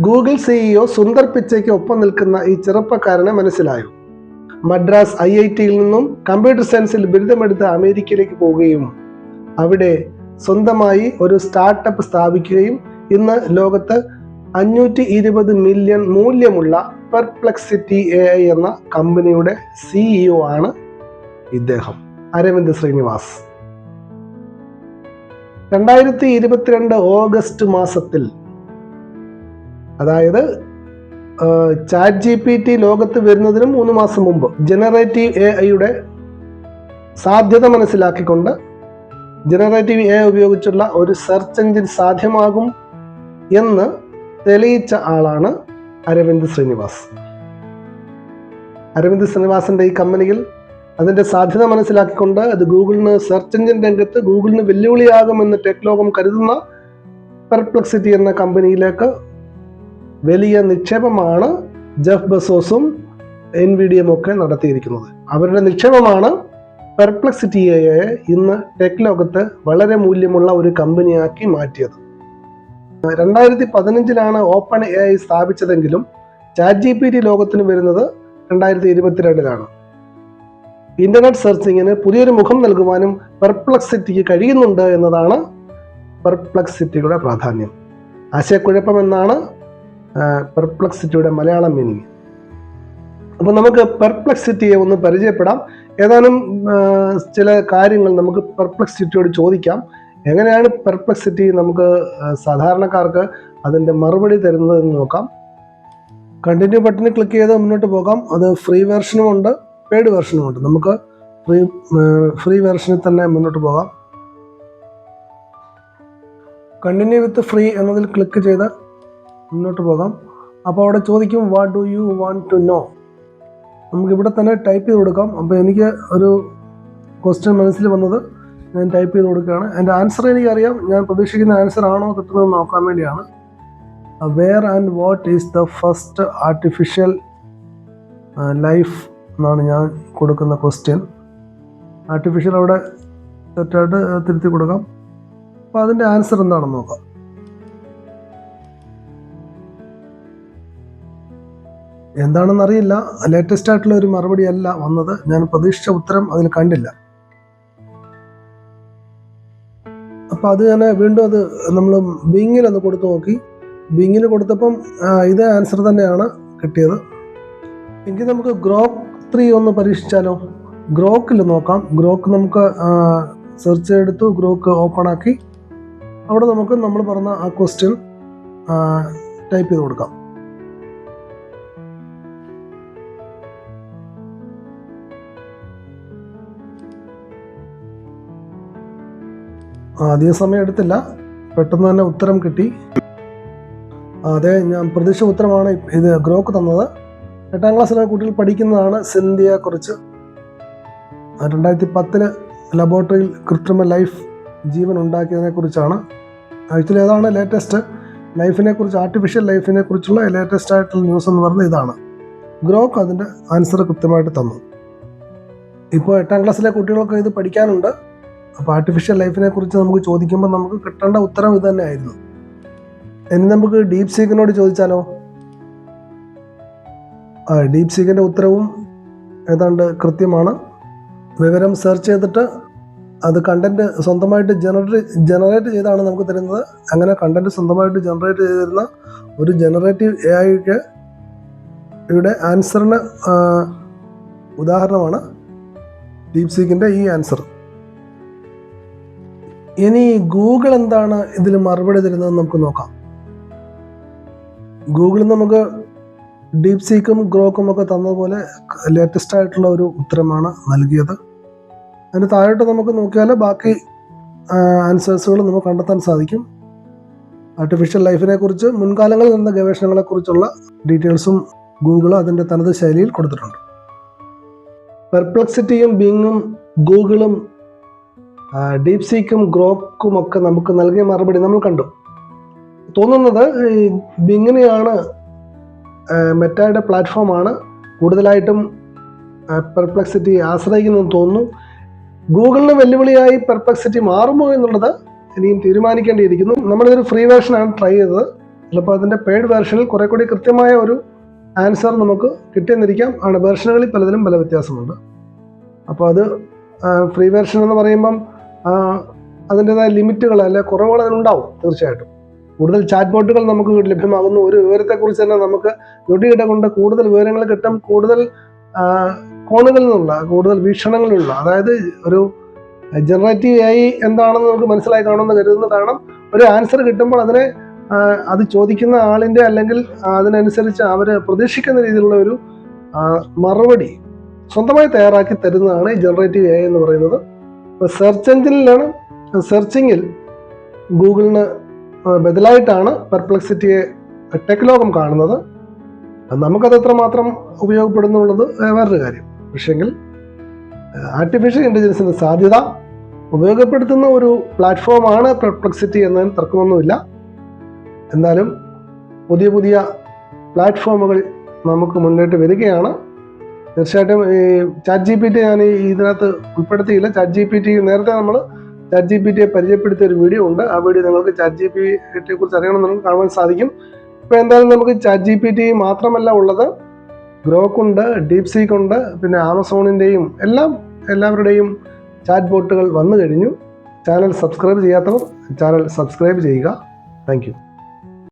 Google CEO Sundar പിച്ചയ്ക്ക് ഒപ്പം നിൽക്കുന്ന ഈ ചെറുപ്പക്കാരനെ മനസ്സിലായോ? മദ്രാസ് ഐ ഐ ടിയിൽ നിന്നും കമ്പ്യൂട്ടർ സയൻസിൽ ബിരുദമെടുത്ത് അമേരിക്കയിലേക്ക് പോവുകയും അവിടെ സ്വന്തമായി ഒരു സ്റ്റാർട്ടപ്പ് സ്ഥാപിക്കുകയും ഇന്ന് ലോകത്ത് അഞ്ഞൂറ്റി ഇരുപത് മില്യൺ മൂല്യമുള്ള പെർപ്ലക്സിറ്റി എ ഐ എന്ന കമ്പനിയുടെ സിഇഒ ആണ് ഇദ്ദേഹം. അരവിന്ദ് ശ്രീനിവാസ്. രണ്ടായിരത്തി ഇരുപത്തിരണ്ട് ഓഗസ്റ്റ് മാസത്തിൽ അതായത് ചാറ്റ് ജി പി ടി ലോകത്ത് വരുന്നതിന് മൂന്ന് മാസം മുമ്പ് ജനറേറ്റീവ് എ ഐയുടെ സാധ്യത മനസ്സിലാക്കിക്കൊണ്ട് ജനറേറ്റീവ് എ ഉപയോഗിച്ചുള്ള ഒരു സെർച്ച് എഞ്ചിൻ സാധ്യമാകും എന്ന് തെളിയിച്ച ആളാണ് അരവിന്ദ് ശ്രീനിവാസ്. അരവിന്ദ് ശ്രീനിവാസിന്റെ ഈ കമ്പനിയിൽ അതിന്റെ സാധ്യത മനസ്സിലാക്കിക്കൊണ്ട് അത് ഗൂഗിളിന് സെർച്ച് എഞ്ചിൻ രംഗത്ത് ഗൂഗിളിന് വെല്ലുവിളിയാകുമെന്ന് ടെക് ലോകം കരുതുന്ന പെർപ്ലക്സിറ്റി എന്ന കമ്പനിയിലേക്ക് വലിയ നിക്ഷേപമാണ് ജെഫ് ബസോസും എൻ വി ഡി എം ഒക്കെ നടത്തിയിരിക്കുന്നത്. അവരുടെ നിക്ഷേപമാണ് പെർപ്ലക്സിറ്റിയെ ഇന്ന് ടെക് ലോകത്ത് വളരെ മൂല്യമുള്ള ഒരു കമ്പനിയാക്കി മാറ്റിയത്. രണ്ടായിരത്തി പതിനഞ്ചിലാണ് ഓപ്പൺ എ ഐ സ്ഥാപിച്ചതെങ്കിലും ചാറ്റ് ജി പി ടി ലോകത്തിന് വരുന്നത് രണ്ടായിരത്തി ഇരുപത്തിരണ്ടിലാണ് ഇന്റർനെറ്റ് സെർച്ചിങ്ങിന് പുതിയൊരു മുഖം നൽകുവാനും പെർപ്ലക്സിറ്റിക്ക് കഴിയുന്നുണ്ട് എന്നതാണ് പെർപ്ലക്സിറ്റിയുടെ പ്രാധാന്യം. ആശയക്കുഴപ്പം എന്നാണ് പെർപ്ലക്സിറ്റിയുടെ മലയാളം മീനിങ് അപ്പോൾ നമുക്ക് പെർപ്ലക്സിറ്റിയെ ഒന്ന് പരിചയപ്പെടാം. ഏതാനും ചില കാര്യങ്ങൾ നമുക്ക് പെർപ്ലക്സിറ്റിയോട് ചോദിക്കാം. എങ്ങനെയാണ് പെർപ്ലക്സിറ്റി നമുക്ക് സാധാരണക്കാർക്ക് അതിന്റെ മറുപടി തരുന്നത് എന്ന് നോക്കാം കണ്ടിന്യൂ ബട്ടണിൽ ക്ലിക്ക് ചെയ്ത് മുന്നോട്ട് പോകാം. അത് ഫ്രീ വേർഷനും ഉണ്ട് പെയ്ഡ് വേർഷനും ഉണ്ട്. നമുക്ക് ഫ്രീ ഫ്രീ വേർഷനിൽ തന്നെ മുന്നോട്ട് പോകാം. കണ്ടിന്യൂ വിത്ത് ഫ്രീ എന്നതിൽ ക്ലിക്ക് ചെയ്ത് മുന്നോട്ട് പോകാം. അപ്പോൾ അവിടെ ചോദിക്കും what do you want to know നമുക്ക് ഇവിടെ തന്നെ ടൈപ്പ് ചെയ്ത് കൊടുക്കാം. അപ്പോൾ എനിക്ക് ഒരു ക്വസ്റ്റ്യൻ മനസ്സിൽ വന്നത് ഞാൻ ടൈപ്പ് ചെയ്ത് കൊടുക്കുകയാണ്. എന്റെ ആൻസർ എനിക്കറിയാം. ഞാൻ പ്രതീക്ഷിക്കുന്ന ആൻസർ ആണോ കിട്ടുന്നത് നോക്കാൻ വേണ്ടിയാണ്. Where and what is the first artificial life എന്നാണ് ഞാൻ കൊടുക്കുന്ന ക്വസ്റ്റ്യൻ ആർട്ടിഫിഷ്യൽ അവിടെ തെറ്റായിട്ട് തിരുത്തി കൊടുക്കാം. അപ്പോൾ അതിന്റെ ആൻസർ എന്താണെന്ന് നോക്കാം. എന്താണെന്ന് അറിയില്ല ലേറ്റസ്റ്റ് ആയിട്ടുള്ള ഒരു മറുപടി അല്ല വന്നത്. ഞാൻ പ്രതീക്ഷിച്ച ഉത്തരം അതിൽ കണ്ടില്ല. അപ്പൊ അത് ഞാൻ വീണ്ടും അത് നമ്മൾ ബിങ്ങിൽ ഒന്ന് കൊടുത്തു നോക്കി. ബിങ്ങിൽ കൊടുത്തപ്പം ഇതേ ആൻസർ തന്നെയാണ് കിട്ടിയത്. എങ്കിൽ നമുക്ക് ഗ്രോക്ക് ത്രീ ഒന്ന് പരീക്ഷിച്ചാലോ? ഗ്രോക്കിൽ നോക്കാം. ഗ്രോക്ക് നമുക്ക് സെർച്ച് എടുത്തു ഗ്രോക്ക് ഓപ്പൺ ആക്കി. അവിടെ നമുക്ക് നമ്മൾ പറഞ്ഞ ആ ക്വസ്റ്റ്യൻ ടൈപ്പ് ചെയ്ത് കൊടുക്കാം. അധിക സമയം എടുത്തില്ല. പെട്ടെന്ന് തന്നെ ഉത്തരം കിട്ടി. അതെ ഞാൻ പ്രതീക്ഷ ഉത്തരമാണ് ഇത് ഗ്രോക്ക് തന്നത്. എട്ടാം ക്ലാസ്സിലെ കുട്ടികൾ പഠിക്കുന്നതാണ് സിന്ധ്യയെ കുറിച്ച് രണ്ടായിരത്തി പത്തിൽ ലബോറട്ടറിയിൽ കൃത്രിമ ലൈഫ് ജീവൻ ഉണ്ടാക്കിയതിനെ കുറിച്ചാണ് ആക്ച്വലി ഏതാണ് ലേറ്റസ്റ്റ് ലൈഫിനെ കുറിച്ച് ആർട്ടിഫിഷ്യൽ ലൈഫിനെ കുറിച്ചുള്ള ലേറ്റസ്റ്റ് ആയിട്ടുള്ള ന്യൂസ് എന്ന് പറയുന്നത് ഇതാണ്. ഗ്രോക്ക് അതിന്റെ ആൻസർ കൃത്യമായിട്ട് തന്നു. ഇപ്പോൾ എട്ടാം ക്ലാസ്സിലെ കുട്ടികൾക്ക് ഇത് പഠിക്കാനുണ്ട്. അപ്പോൾ ആർട്ടിഫിഷ്യൽ ലൈഫിനെ കുറിച്ച് നമുക്ക് ചോദിക്കുമ്പോൾ നമുക്ക് കിട്ടേണ്ട ഉത്തരം ഇത് തന്നെയായിരുന്നു. ഇനി നമുക്ക് ഡീപ് സീക്കിനോട് ചോദിച്ചാലോ? ആ ഡീപ് സീക്കിന്റെ ഉത്തരവും ഏതാണ്ട് കൃത്യമാണ്. വിവരം സെർച്ച് ചെയ്തിട്ട് അത് കണ്ടന്റ് സ്വന്തമായിട്ട് ജനറേറ്റ് ജനറേറ്റ് ചെയ്താണ് നമുക്ക് തരുന്നത്. അങ്ങനെ കണ്ടന്റ് സ്വന്തമായിട്ട് ജനറേറ്റ് ചെയ്ത് തരുന്ന ഒരു ജനറേറ്റീവ് എ ഐക്ക് ഇവിടെ ആൻസറിന് ഉദാഹരണമാണ്. ഡീപ് സീക്കിന്റെ ഈ ആൻസർ ഇനി ഗൂഗിൾ എന്താണ് ഇതിൽ മറുപടി തരുന്നത് നമുക്ക് നോക്കാം. ഗൂഗിൾ നമുക്ക് ഡീപ് സീക്കും ഗ്രോക്കും ഒക്കെ തന്നതുപോലെ ലേറ്റസ്റ്റ് ആയിട്ടുള്ള ഒരു ഉത്തരമാണ് നൽകിയത്. അതിന് താഴോട്ട് നമുക്ക് നോക്കിയാൽ ബാക്കി ആൻസേഴ്സുകൾ നമുക്ക് കണ്ടെത്താൻ സാധിക്കും. ആർട്ടിഫിഷ്യൽ ലൈഫിനെ കുറിച്ച് മുൻകാലങ്ങളിൽ നടന്ന ഗവേഷണങ്ങളെക്കുറിച്ചുള്ള ഡീറ്റെയിൽസും ഗൂഗിൾ അതിന്റെ തനത് ശൈലിയിൽ കൊടുത്തിട്ടുണ്ട്. പെർപ്ലക്സിറ്റിയും ബിങ്ങും ഗൂഗിളും ഡീപ് സീക്കും ഗ്രോക്കും ഒക്കെ നമുക്ക് നൽകിയ മറുപടി നമ്മൾ കണ്ടു. തോന്നുന്നത് ഇങ്ങനെയാണ് മെറ്റയുടെ പ്ലാറ്റ്ഫോമാണ് കൂടുതലായിട്ടും പെർപ്ലക്സിറ്റി ആശ്രയിക്കുന്നതെന്ന് തോന്നുന്നു. ഗൂഗിളിന് വെല്ലുവിളിയായി പെർപ്ലക്സിറ്റി മാറുമോ എന്നുള്ളത് ഇനിയും തീരുമാനിക്കേണ്ടിയിരിക്കുന്നു. നമ്മളിതൊരു ഫ്രീ വേർഷനാണ് ട്രൈ ചെയ്തത്. ചിലപ്പോൾ അതിന്റെ പെയ്ഡ് വേർഷനിൽ കുറെ കൂടി കൃത്യമായ ഒരു ആൻസർ നമുക്ക് കിട്ടിയെന്നിരിക്കാം. ആണ് വേർഷനുകളിൽ പലതിലും പല വ്യത്യാസമുണ്ട്. അപ്പോൾ അത് ഫ്രീ വേർഷൻ എന്ന് പറയുമ്പം അതിന്റെതായ ലിമിറ്റുകൾ അല്ലെ കുറവുകൾ അതിനുണ്ടാവും തീർച്ചയായിട്ടും. കൂടുതൽ ചാറ്റ് ബോട്ടുകൾ നമുക്ക് ലഭ്യമാകുന്ന. ഒരു വിവരത്തെക്കുറിച്ച് തന്നെ നമുക്ക് ഞൊടിയിട കൊണ്ട് കൂടുതൽ വിവരങ്ങൾ കിട്ടും കൂടുതൽ കോണുകളിൽ നിന്നുള്ള കൂടുതൽ വീക്ഷണങ്ങളിലുള്ള അതായത് ഒരു ജനറേറ്റീവ് ആയി എന്താണെന്ന് നമുക്ക് മനസ്സിലായി കാണുമെന്ന് കരുതുന്ന കാരണം ഒരു ആൻസർ കിട്ടുമ്പോൾ അതിനെ അത് ചോദിക്കുന്ന ആളിന്റെ അല്ലെങ്കിൽ അതിനനുസരിച്ച് അവർ പ്രതീക്ഷിക്കുന്ന രീതിയിലുള്ള ഒരു മറുപടി സ്വന്തമായി തയ്യാറാക്കി തരുന്നതാണ് ജനറേറ്റീവ് എ എന്ന് പറയുന്നത്. സെർച്ച് എഞ്ചിനിലാണ് സെർച്ചിങ്ങിൽ ഗൂഗിളിന് ബദലായിട്ടാണ് പെർപ്ലക്സിറ്റിയെ ടെക് ലോകം കാണുന്നത്. നമുക്കത് എത്രമാത്രം ഉപയോഗപ്പെടുന്നുള്ളത് വേറൊരു കാര്യം. പക്ഷേങ്കിൽ ആർട്ടിഫിഷ്യൽ ഇന്റലിജൻസിന്റെ സാധ്യത ഉപയോഗപ്പെടുത്തുന്ന ഒരു പ്ലാറ്റ്ഫോമാണ് പെർപ്ലക്സിറ്റി എന്നതിന് തർക്കമൊന്നുമില്ല. എന്നാലും പുതിയ പുതിയ പ്ലാറ്റ്ഫോമുകൾ നമുക്ക് മുന്നോട്ട് വരികയാണ്. തീർച്ചയായിട്ടും ഈ ചാറ്റ് ജി പി ടി ഞാൻ ഇതിനകത്ത് ഉൾപ്പെടുത്തിയില്ല. ചാറ്റ് ജി പി ടി നേരത്തെ നമ്മൾ ചാറ്റ് ജി പി ടിയെ പരിചയപ്പെടുത്തിയ ഒരു വീഡിയോ ഉണ്ട്. ആ വീഡിയോ നിങ്ങൾക്ക് ചാറ്റ് ജി പി ടിയെ കുറിച്ച് അറിയണമെന്നുണ്ടെങ്കിൽ കാണുവാൻ സാധിക്കും. ഇപ്പോൾ എന്തായാലും നമുക്ക് ചാറ്റ് ജി പി ടി മാത്രമല്ല ഉള്ളത്. ഗ്രോക്ക് ഉണ്ട് ഡീപ് സീക്ക് ഉണ്ട് പിന്നെ ആമസോണിന്റെയും എല്ലാം എല്ലാവരുടെയും ചാറ്റ് ബോട്ടുകൾ വന്നു കഴിഞ്ഞു. ചാനൽ സബ്സ്ക്രൈബ് ചെയ്യാത്തവർ ചാനൽ സബ്സ്ക്രൈബ് ചെയ്യുക. താങ്ക്